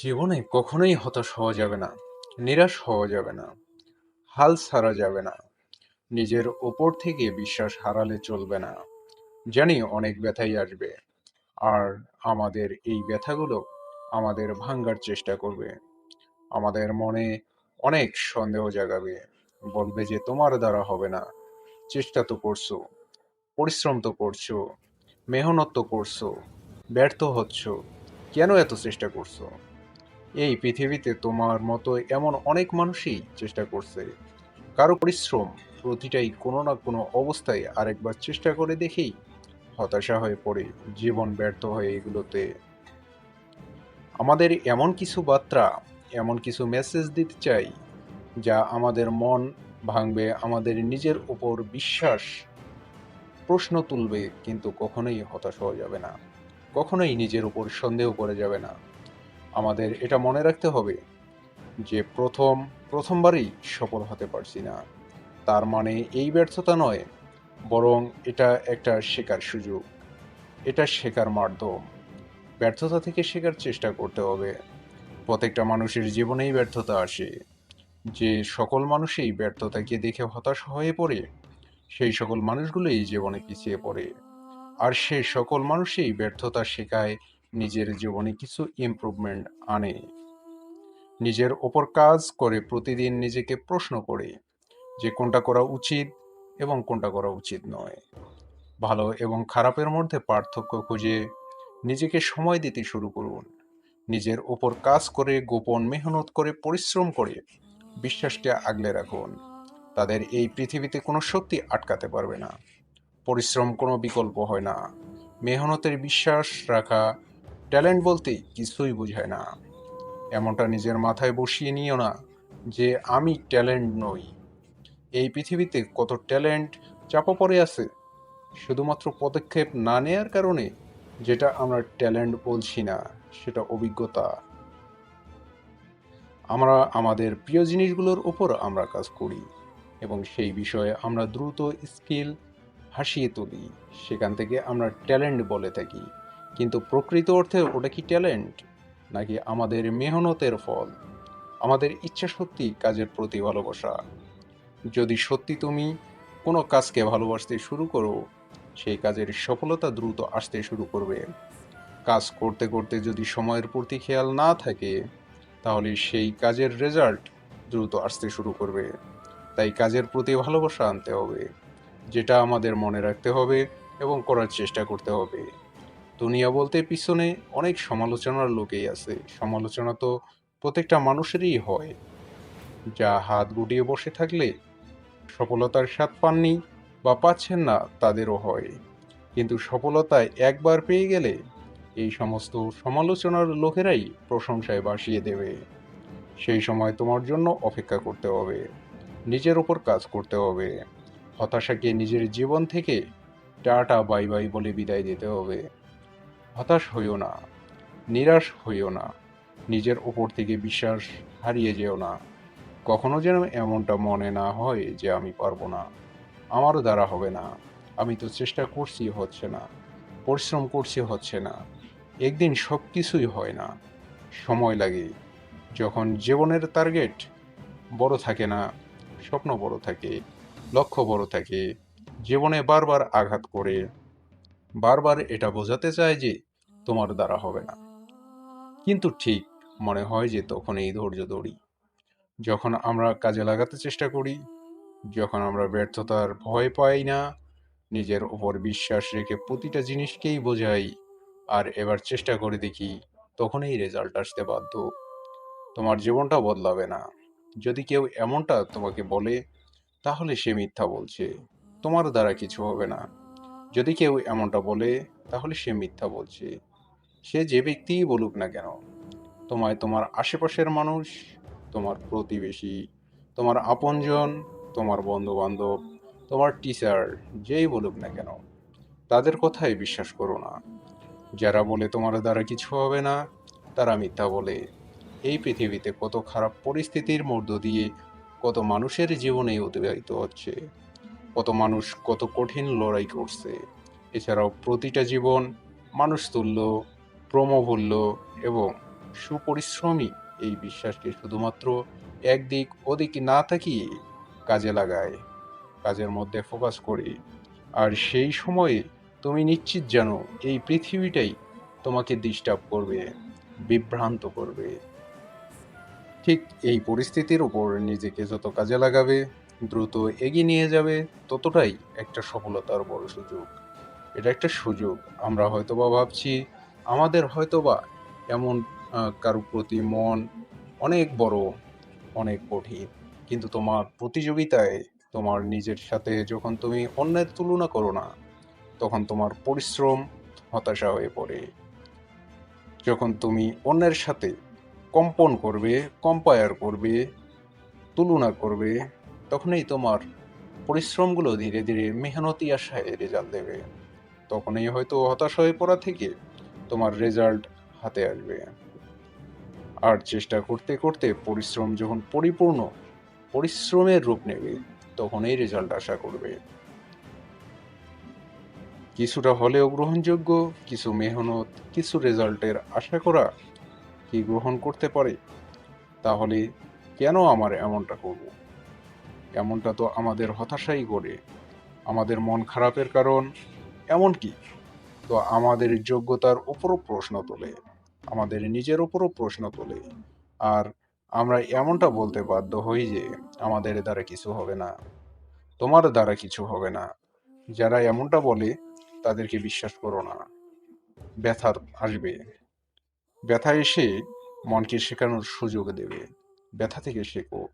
জীবনে কখনোই হতাশ হওয়া যাবে না, নিরাশ হওয়া যাবে না, হাল ছাড়া যাবে না, নিজের ওপর থেকে বিশ্বাস হারালে চলবে না, জানি অনেক ব্যথাই আসবে, আর আমাদের এই ব্যথাগুলো আমাদের ভাঙ্গার চেষ্টা করবে, আমাদের মনে অনেক সন্দেহ জাগাবে, বলবে যে তোমার দ্বারা হবে না, চেষ্টা তো করছ, পরিশ্রম তো করছ, মেহনত তো করছ, ব্যর্থ হচ্ছ, কেন এত চেষ্টা করছ? এই পৃথিবীতে তোমার মতো এমন অনেক মানুষই চেষ্টা করছে। কারও পরিশ্রম প্রতিটাই কোনো না কোনো অবস্থায় আরেকবার চেষ্টা করে দেখেই হতাশা হয়ে পড়ে, জীবন ব্যর্থ হয়ে এগুলোতে। আমাদের এমন কিছু বার্তা, এমন কিছু মেসেজ দিতে চাই, যা আমাদের মন ভাঙবে, আমাদের নিজের উপর বিশ্বাস প্রশ্ন তুলবে, কিন্তু কখনোই হতাশ হওয়া যাবে না। কখনোই নিজের উপর সন্দেহ করে যাবে না। আমাদের এটা মনে রাখতে হবে যে প্রথম, প্রথমবারই সফল হতে পারছি না। তার মানে এই ব্যর্থতা নয়, বরং এটা একটা শেখার সুযোগ। এটা শেখার মাধ্যম। ব্যর্থতা থেকে শেখার চেষ্টা করতে হবে। প্রত্যেকটা মানুষের জীবনেই ব্যর্থতা আসে। যে সকল মানুষই ব্যর্থতাকে দেখে হতাশ হয়ে পড়ে, সেই সকল মানুষগুলোই জীবনে পিছিয়ে পড়ে। আর সেই সকল মানুষই ব্যর্থতা শেখায় নিজের জীবনে কিছু ইমপ্রুভমেন্ট আনে। নিজের ওপর কাজ করে প্রতিদিন নিজেকে প্রশ্ন করে যে কোনটা করা উচিত এবং কোনটা করা উচিত নয়। ভালো এবং খারাপের মধ্যে পার্থক্য খুঁজে নিজেকে সময় দিতে শুরু করুন। নিজের ওপর কাজ করে গোপন মেহনত করে পরিশ্রম করে বিশ্বাসকে আগলে রাখুন। তাদের এই পৃথিবীতে কোনো শক্তি আটকাতে পারবে না। পরিশ্রম কোনো বিকল্প হয় না। মেহনতের বিশ্বাস রাখা ট্যালেন্ট বলতে কিছুই বোঝায় না। এমনটা নিজের মাথায় বসিয়ে নিও না যে আমি ট্যালেন্ট নই। এই পৃথিবীতে কত ট্যালেন্ট চাপা পড়ে আছে, শুধুমাত্র পদক্ষেপ না নেয়ার কারণে যেটা আমরা ট্যালেন্ট বলছি না, সেটা অভিজ্ঞতা। আমরা আমাদের প্রিয় জিনিসগুলোর উপর আমরা কাজ করি এবং সেই বিষয়ে আমরা দ্রুত স্কিল হাসিয়ে তুলি। সেখান থেকে আমরা ট্যালেন্ট বলে থাকি। কিন্তু প্রকৃত অর্থে ওটা কি ট্যালেন্ট? নাকি আমাদের মেহনতের ফল? আমাদের ইচ্ছা সত্যি কাজের প্রতি ভালোবাসা? যদি সত্যি তুমি কোনো কাজকে ভালোবাসতে শুরু করো, সেই কাজের সফলতা দ্রুত আসতে শুরু করবে। কাজ করতে করতে যদি সময়ের প্রতি খেয়াল না থাকে, তাহলে সেই কাজের রেজাল্ট দ্রুত আসতে শুরু করবে। তাই কাজের প্রতি ভালোবাসা আনতে হবে, যেটা আমাদের মনে রাখতে হবে এবং করার চেষ্টা করতে হবে। দুনিয়া বলতে পিছনে অনেক সমালোচনার লোকেই আছে। সমালোচনা তো প্রত্যেকটা মানুষেরই হয়। যা হাত গুটিয়ে বসে থাকলে সফলতার স্বাদ পাননি বা পাচ্ছেন না তাদেরও হয়। কিন্তু সফলতায় একবার পেয়ে গেলে এই সমস্ত সমালোচনার লোকেরাই প্রশংসায় বাসিয়ে দেবে। সেই সময় তোমার জন্য অপেক্ষা করতে হবে। নিজের ওপর কাজ করতে হবে। হতাশাকে নিজের জীবন থেকে টাটা বাই বাই বলে বিদায় দিতে হবে। হতাশ হইও না, নিরাশ হইও না, নিজের ওপর থেকে বিশ্বাস হারিয়ে যেও না। কখনো যেন এমনটা মনে না হয় যে আমি পারব না। আমারও দ্বারা হবে না। আমি তো চেষ্টা করছি হচ্ছে না, পরিশ্রম করছি হচ্ছে না। একদিন সব কিছুই হয় না। সময় লাগে। যখন জীবনের টার্গেট বড় থাকে না, স্বপ্ন বড় থাকে, লক্ষ্য বড় থাকে, জীবনে বারবার আঘাত করে বারবার এটা বোঝাতে চায় যে তোমার দ্বারা হবে না। কিন্তু ঠিক মনে হয় যে তখন এই ধৈর্য ধরি। যখন আমরা কাজে লাগাতে চেষ্টা করি, যখন আমরা ব্যর্থতার ভয় পাই না, নিজের ওপর বিশ্বাস রেখে প্রতিটা জিনিসকেই বোঝাই আর এবার চেষ্টা করে দেখি তখনই রেজাল্ট আসতে বাধ্য। তোমার জীবনটা বদলাবে না। যদি কেউ এমনটা তোমাকে বলে, তাহলে সে মিথ্যা বলছে। তোমার দ্বারা কিছু হবে না। যদি কেউ এমনটা বলে, তাহলে সে মিথ্যা বলছে। সে যে ব্যক্তিই বলুক না কেন, তোমায় তোমার আশেপাশের মানুষ, তোমার প্রতিবেশী, তোমার আপনজন, তোমার বন্ধু বান্ধব তোমার টিচার যেই বলুক না কেন, তাদের কথাই বিশ্বাস করো না। যারা বলে তোমার দ্বারা কিছু হবে না, তারা মিথ্যা বলে। এই পৃথিবীতে কত খারাপ পরিস্থিতির মধ্য দিয়ে কত মানুষের জীবনে অতিবাহিত হচ্ছে। কত মানুষ কত কঠিন লড়াই করছে। এছাড়াও প্রতিটা জীবন মানুষ তুল্য, প্রমভূল্য এবং সুপরিশ্রমী এই বিশ্বাসকে শুধুমাত্র একদিক ওদিক না তাকিয়ে কাজে লাগায়, কাজের মধ্যে ফোকাস করে। আর সেই সময়ে তুমি নিশ্চিত জানো এই পৃথিবীটাই তোমাকে ডিস্টার্ব করবে, বিভ্রান্ত করবে। ঠিক এই পরিস্থিতির উপর নিজেকে যত কাজে লাগাবে দ্রুত এগিয়ে নিয়ে যাবে, ততটাই একটা সফলতার বড় সুযোগ। এটা একটা সুযোগ। আমরা হয়তোবা ভাবছি, আমাদের হয়তোবা এমন কারও প্রতি মন অনেক বড়, অনেক কঠিন। কিন্তু তোমার প্রতিযোগিতায় তোমার নিজের সাথে যখন তুমি অন্যের তুলনা করো না, তখন তোমার পরিশ্রম হতাশা হয়ে পড়ে। যখন তুমি অন্যের সাথে কম্পন করবে, কম্পায়ার করবে, তুলনা করবে তখনই তোমার পরিশ্রমগুলো ধীরে ধীরে মেহনতি আশায় রেজাল্ট দেবে। তখনই হয়তো হতাশ হয়ে পড়া থেকে তোমার রেজাল্ট হাতে আসবে। আর চেষ্টা করতে করতে পরিশ্রম যখন পরিপূর্ণ, পরিশ্রমের রূপ নেবে, তখনই রেজাল্ট আশা করবে। কিছুটা হলেও গ্রহণযোগ্য, কিছু মেহনত, কিছু রেজাল্টের আশা করা কি গ্রহণ করতে পারে? তাহলে কেন আমার এমনটা করব? এমনটা তো আমাদের হতাশাই করে। আমাদের মন খারাপের কারণ এমন কি তো আমাদের যোগ্যতার উপরও প্রশ্ন তোলে। আমাদের নিজের উপরও প্রশ্ন তোলে। আর আমরা এমনটা বলতে বাধ্য হই যে আমাদের দ্বারা কিছু হবে না। তোমার দ্বারা কিছু হবে না। যারা এমনটা বলে তাদেরকে বিশ্বাস করো না। ব্যথা আসবে। ব্যথা এসে মনকে শেখানোর সুযোগ দেবে। ব্যথা থেকে শেখো।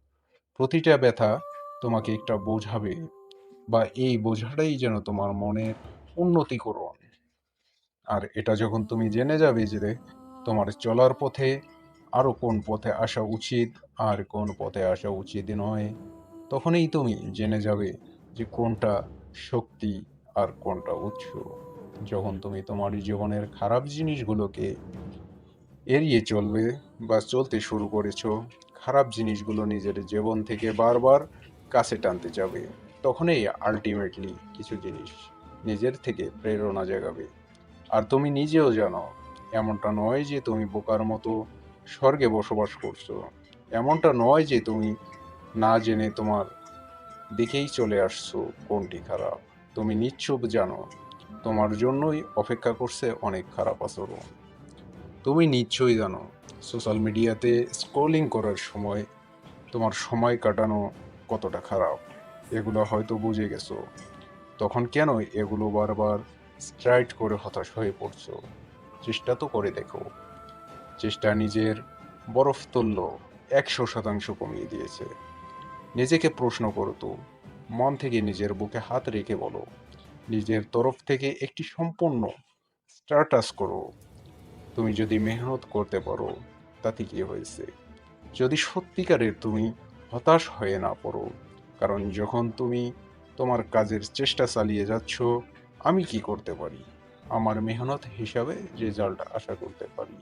প্রতিটা ব্যথা তোমাকে একটা বোঝাবে বা এই বোঝাটাই যেন তোমার মনের উন্নতি করুন। আর এটা যখন তুমি জেনে যাবে যে তোমার চলার পথে আরও কোন পথে আসা উচিত আর কোন পথে আসা উচিত নয়, তখনই তুমি জেনে যাবে যে কোনটা শক্তি আর কোনটা উৎস। যখন তুমি তোমার জীবনের খারাপ জিনিসগুলোকে এড়িয়ে চলবে বা চলতে শুরু করেছ, খারাপ জিনিসগুলো নিজের জীবন থেকে বারবার কাছে টানতে যাবে, তখনই আলটিমেটলি কিছু জিনিস নিজের থেকে প্রেরণা জাগাবে। আর তুমি নিজেও জানো, এমনটা নয় যে তুমি বোকার মতো স্বর্গে বসবাস করছ। এমনটা নয় যে তুমি না জেনে তোমার দিকেই চলে আসছো, কোনটি খারাপ। তুমি নিশ্চুপ জানো, তোমার জন্যই অপেক্ষা করছে অনেক খারাপ আচরণ। তুমি নিশ্চয়ই জানো সোশ্যাল মিডিয়াতে স্ক্রলিং করার সময় তোমার সময় কাটানো কতটা খারাপ? এগুলো হয়তো বুঝে গেছো। তখন কেন এগুলো বারবার স্ট্রাইট করে হতাশ হয়ে পড়ছো? চেষ্টা তো করে দেখো। চেষ্টা নিজের বরফ তুল্য একশো শতাংশ কমিয়ে দিয়েছে। নিজেকে প্রশ্ন করো তো, মন থেকে নিজের বুকে হাত রেখে বলো, নিজের তরফ থেকে একটি সম্পূর্ণ স্টার্টাস করো। তুমি যদি মেহনত করতে পারো, তাতে কি হয়েছে? যদি সত্যিকারের তুমি হতাশ হয়ে না পড়ো। কারণ যখন তুমি তোমার কাজের চেষ্টা চালিয়ে যাচ্ছ, আমি কি করতে পারি? আমার মেহনত হিসাবে রেজাল্ট আশা করতে পারি।